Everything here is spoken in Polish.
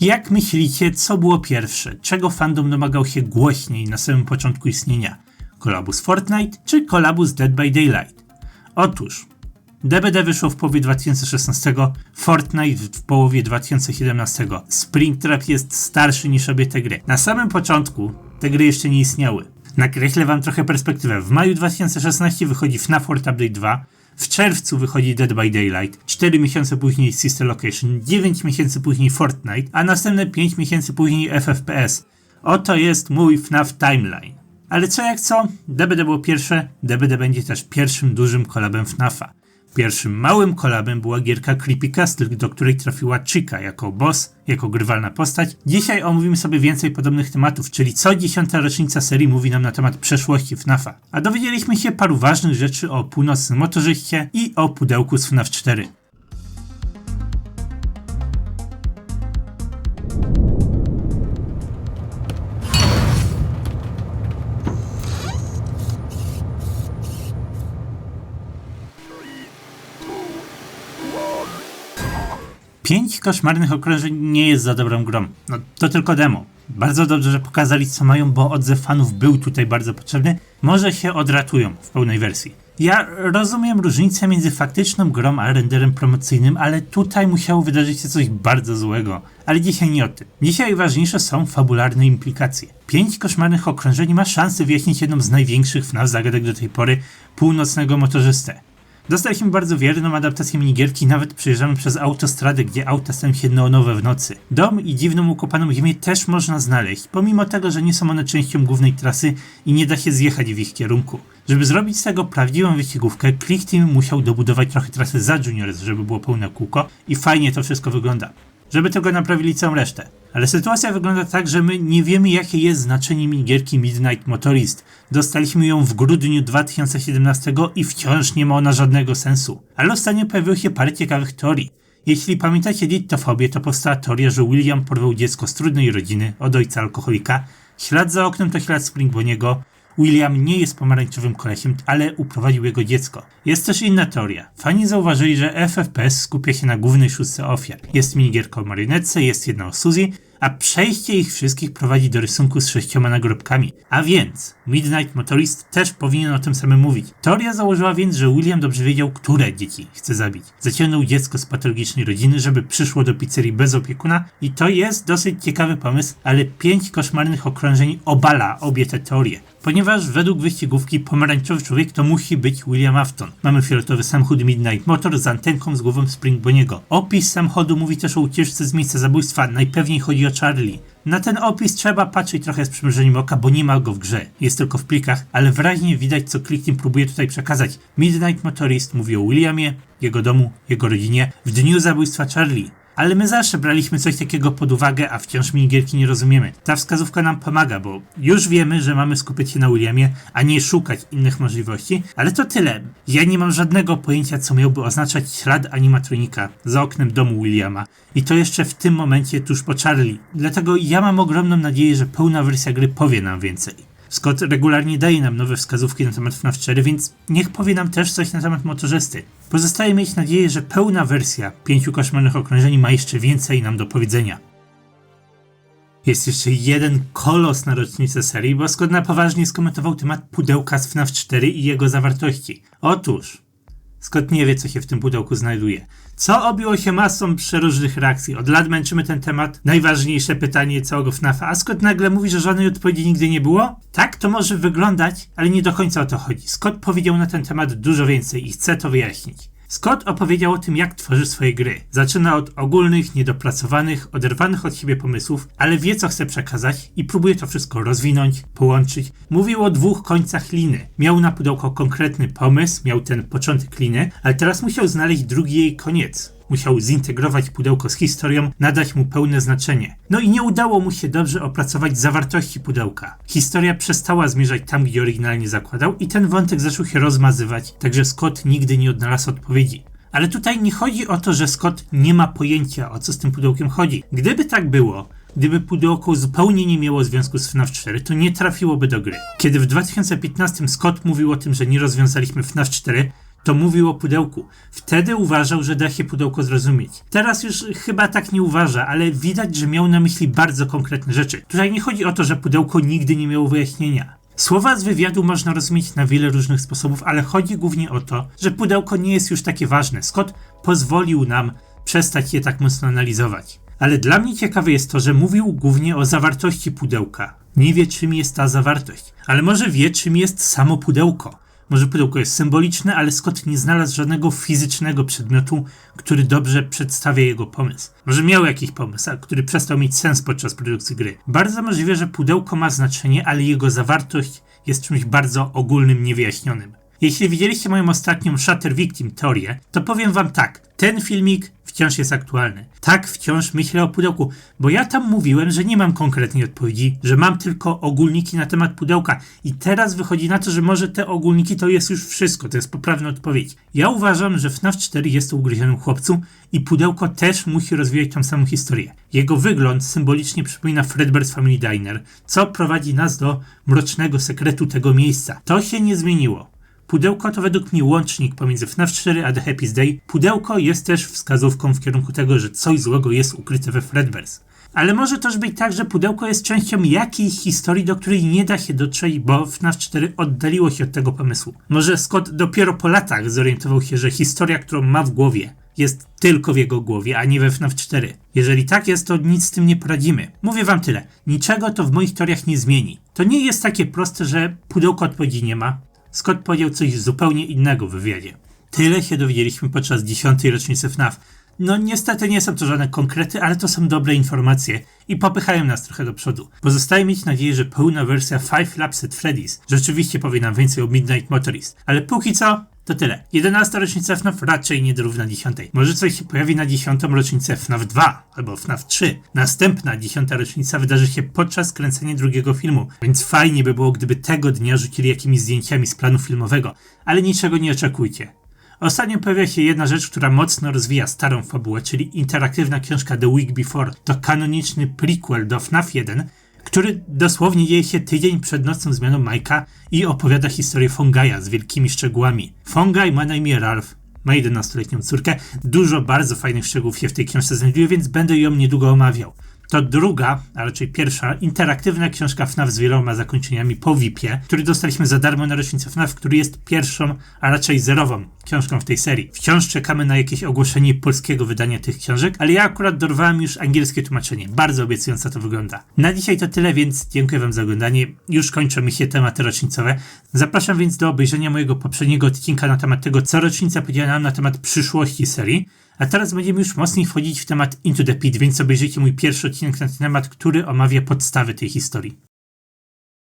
Jak myślicie, co było pierwsze? Czego fandom domagał się głośniej na samym początku istnienia? Kolabu z Fortnite czy kolabu z Dead by Daylight? Otóż DBD wyszło w połowie 2016, Fortnite w połowie 2017. Springtrap jest starszy niż obie te gry. Na samym początku te gry jeszcze nie istniały. Nakreślę wam trochę perspektywę. W maju 2016 wychodzi FNAF World Update 2, w czerwcu wychodzi Dead by Daylight, 4 miesiące później Sister Location, 9 miesięcy później Fortnite, a następne 5 miesięcy później FFPS. Oto jest mój FNAF timeline. Ale co jak co, DBD było pierwsze, DBD będzie też pierwszym dużym kolabem FNAFa. Pierwszym małym kolabem była gierka Creepy Castle, do której trafiła Chica jako boss, jako grywalna postać. Dzisiaj omówimy sobie więcej podobnych tematów, czyli co dziesiąta rocznica serii mówi nam na temat przeszłości FNAFa. A dowiedzieliśmy się paru ważnych rzeczy o północnym motorzyście i o pudełku z FNAF 4. Pięć koszmarnych okrążeń nie jest za dobrą grą. No to tylko demo. Bardzo dobrze, że pokazali co mają, bo odzew fanów był tutaj bardzo potrzebny. Może się odratują w pełnej wersji. Ja rozumiem różnicę między faktyczną grą a renderem promocyjnym, ale tutaj musiało wydarzyć się coś bardzo złego. Ale dzisiaj nie o tym. Dzisiaj ważniejsze są fabularne implikacje. Pięć koszmarnych okrążeń ma szansę wyjaśnić jedną z największych FNAF zagadek do tej pory północnego motorzystę. Dostaliśmy bardzo wierną adaptację minigierki, nawet przejeżdżamy przez autostradę, gdzie auta stają się neonowe w nocy. Dom i dziwną ukopaną ziemię też można znaleźć, pomimo tego, że nie są one częścią głównej trasy i nie da się zjechać w ich kierunku. Żeby zrobić z tego prawdziwą wyścigówkę, Click Team musiał dobudować trochę trasy za Juniors, żeby było pełne kółko i fajnie to wszystko wygląda. Żeby tego naprawili całą resztę. Ale sytuacja wygląda tak, że my nie wiemy jakie jest znaczenie minigierki Midnight Motorist. Dostaliśmy ją w grudniu 2017 i wciąż nie ma ona żadnego sensu. Ale ostatnio pojawiło się parę ciekawych teorii. Jeśli pamiętacie Dittofobię, to powstała teoria, że William porwał dziecko z trudnej rodziny od ojca alkoholika. Ślad za oknem to ślad Springboniego. William nie jest pomarańczowym kolesiem, ale uprowadził jego dziecko. Jest też inna teoria. Fani zauważyli, że FFPS skupia się na głównej szóstce ofiar. Jest minigierka o marionetce, jest jedna o Suzy, a przejście ich wszystkich prowadzi do rysunku z sześcioma nagrobkami. A więc Midnight Motorist też powinien o tym samym mówić. Teoria założyła więc, że William dobrze wiedział, które dzieci chce zabić. Zaciągnął dziecko z patologicznej rodziny, żeby przyszło do pizzerii bez opiekuna i to jest dosyć ciekawy pomysł, ale pięć koszmarnych okrążeń obala obie te teorie. Ponieważ według wyścigówki pomarańczowy człowiek to musi być William Afton. Mamy fioletowy samochód Midnight Motor z antenką z głową Springboniego. Opis samochodu mówi też o ucieczce z miejsca zabójstwa, najpewniej chodzi o Charlie. Na ten opis trzeba patrzeć trochę z przymrużeniem oka, bo nie ma go w grze. Jest tylko w plikach, ale wyraźnie widać, co Clickteam próbuje tutaj przekazać. Midnight Motorist mówi o Williamie, jego domu, jego rodzinie, w dniu zabójstwa Charlie ale my zawsze braliśmy coś takiego pod uwagę, a wciąż minigierki nie rozumiemy. Ta wskazówka nam pomaga, bo już wiemy, że mamy skupić się na Williamie, a nie szukać innych możliwości, ale to tyle. Ja nie mam żadnego pojęcia, co miałby oznaczać ślad animatronika za oknem domu Williama. I to jeszcze w tym momencie tuż po Charlie. Dlatego ja mam ogromną nadzieję, że pełna wersja gry powie nam więcej. Scott regularnie daje nam nowe wskazówki na temat FNAF 4, więc niech powie nam też coś na temat motorzysty. Pozostaje mieć nadzieję, że pełna wersja pięciu koszmarnych okrążeń ma jeszcze więcej nam do powiedzenia. Jest jeszcze jeden kolos na rocznicę serii, bo Scott na poważnie skomentował temat pudełka z FNAF 4 i jego zawartości. Otóż, Scott nie wie, co się w tym pudełku znajduje. Co obiło się masą przeróżnych reakcji? Od lat męczymy ten temat. Najważniejsze pytanie całego FNAFa. A Scott nagle mówi, że żadnej odpowiedzi nigdy nie było? Tak to może wyglądać, ale nie do końca o to chodzi. Scott powiedział na ten temat dużo więcej i chce to wyjaśnić. Scott opowiedział o tym, jak tworzy swoje gry. Zaczyna od ogólnych, niedopracowanych, oderwanych od siebie pomysłów, ale wie, co chce przekazać i próbuje to wszystko rozwinąć, połączyć. Mówił o dwóch końcach liny. Miał na pudełko konkretny pomysł, miał ten początek liny, ale teraz musiał znaleźć drugi jej koniec musiał zintegrować pudełko z historią, nadać mu pełne znaczenie. No i nie udało mu się dobrze opracować zawartości pudełka. Historia przestała zmierzać tam, gdzie oryginalnie zakładał i ten wątek zaczął się rozmazywać, także Scott nigdy nie odnalazł odpowiedzi. Ale tutaj nie chodzi o to, że Scott nie ma pojęcia o co z tym pudełkiem chodzi. Gdyby tak było, Gdyby pudełko zupełnie nie miało związku z FNAF 4, to nie trafiłoby do gry. Kiedy w 2015 Scott mówił o tym, że nie rozwiązaliśmy FNAF 4, to mówił o pudełku. Wtedy uważał, że da się pudełko zrozumieć. Teraz już chyba tak nie uważa, ale widać, że miał na myśli bardzo konkretne rzeczy. Tutaj nie chodzi o to, że pudełko nigdy nie miało wyjaśnienia. Słowa z wywiadu można rozumieć na wiele różnych sposobów, ale chodzi głównie o to, że pudełko nie jest już takie ważne. Scott pozwolił nam przestać je tak mocno analizować. Ale dla mnie ciekawe jest to, że mówił głównie o zawartości pudełka. Nie wie, czym jest ta zawartość, ale może wie, czym jest samo pudełko. Może pudełko jest symboliczne, ale Scott nie znalazł żadnego fizycznego przedmiotu, który dobrze przedstawia jego pomysł. Może miał jakiś pomysł, który przestał mieć sens podczas produkcji gry. Bardzo możliwe, że pudełko ma znaczenie, ale jego zawartość jest czymś bardzo ogólnym, niewyjaśnionym. Jeśli widzieliście moją ostatnią Shutter Victim teorię, to powiem wam tak. Ten filmik wciąż jest aktualny. Tak wciąż myślę o pudełku, bo ja tam mówiłem, że nie mam konkretnej odpowiedzi, że mam tylko ogólniki na temat pudełka i teraz wychodzi na to, że może te ogólniki to jest już wszystko, to jest poprawna odpowiedź. Ja uważam, że FNAF 4 jest ugryzionym chłopcu i pudełko też musi rozwijać tą samą historię. Jego wygląd symbolicznie przypomina Fredbear's Family Diner, co prowadzi nas do mrocznego sekretu tego miejsca. To się nie zmieniło. Pudełko to według mnie łącznik pomiędzy FNAF 4 a The Happy's Day. Pudełko jest też wskazówką w kierunku tego, że coś złego jest ukryte we Fredbear's. Ale może też być tak, że pudełko jest częścią jakiejś historii, do której nie da się dotrzeć, bo FNAF 4 oddaliło się od tego pomysłu. Może Scott dopiero po latach zorientował się, że historia, którą ma w głowie, jest tylko w jego głowie, a nie we FNAF 4. Jeżeli tak jest, to nic z tym nie poradzimy. Mówię wam tyle. Niczego to w moich teoriach nie zmieni. To nie jest takie proste, że pudełko odpowiedzi nie ma, Scott powiedział coś zupełnie innego w wywiadzie. Tyle się dowiedzieliśmy podczas dziesiątej rocznicy FNAF. No niestety nie są to żadne konkrety, ale to są dobre informacje i popychają nas trochę do przodu. Pozostaje mieć nadzieję, że pełna wersja Five Laps at Freddy's rzeczywiście powie nam więcej o Midnight Motorist. Ale póki co, to tyle. 11 rocznica FNAF raczej nie dorówna 10. Może coś się pojawi na 10 rocznicę FNAF 2 albo FNAF 3. Następna 10 rocznica wydarzy się podczas kręcenia drugiego filmu, więc fajnie by było, gdyby tego dnia rzucili jakimiś zdjęciami z planu filmowego, ale niczego nie oczekujcie. Ostatnio pojawia się jedna rzecz, która mocno rozwija starą fabułę, czyli interaktywna książka The Week Before. To kanoniczny prequel do FNAF 1, który dosłownie dzieje się tydzień przed nocną zmianą Majka i opowiada historię Fongaja z wielkimi szczegółami. Fongaj ma na imię Ralph, ma 11-letnią córkę. Dużo bardzo fajnych szczegółów się w tej książce znajduje, więc będę ją niedługo omawiał. To druga, a raczej pierwsza, interaktywna książka FNAF z wieloma zakończeniami po VIP-ie, który dostaliśmy za darmo na rocznicę FNAF, który jest pierwszą, a raczej zerową książką w tej serii. Wciąż czekamy na jakieś ogłoszenie polskiego wydania tych książek, ale ja akurat dorwałem już angielskie tłumaczenie. Bardzo obiecująco to wygląda. Na dzisiaj to tyle, więc dziękuję wam za oglądanie. Już kończą mi się tematy rocznicowe. Zapraszam więc do obejrzenia mojego poprzedniego odcinka na temat tego, co rocznica powiedziała nam na temat przyszłości serii. A teraz będziemy już mocniej wchodzić w temat Into the Pit, więc obejrzyjcie mój pierwszy odcinek na ten temat, który omawia podstawy tej historii.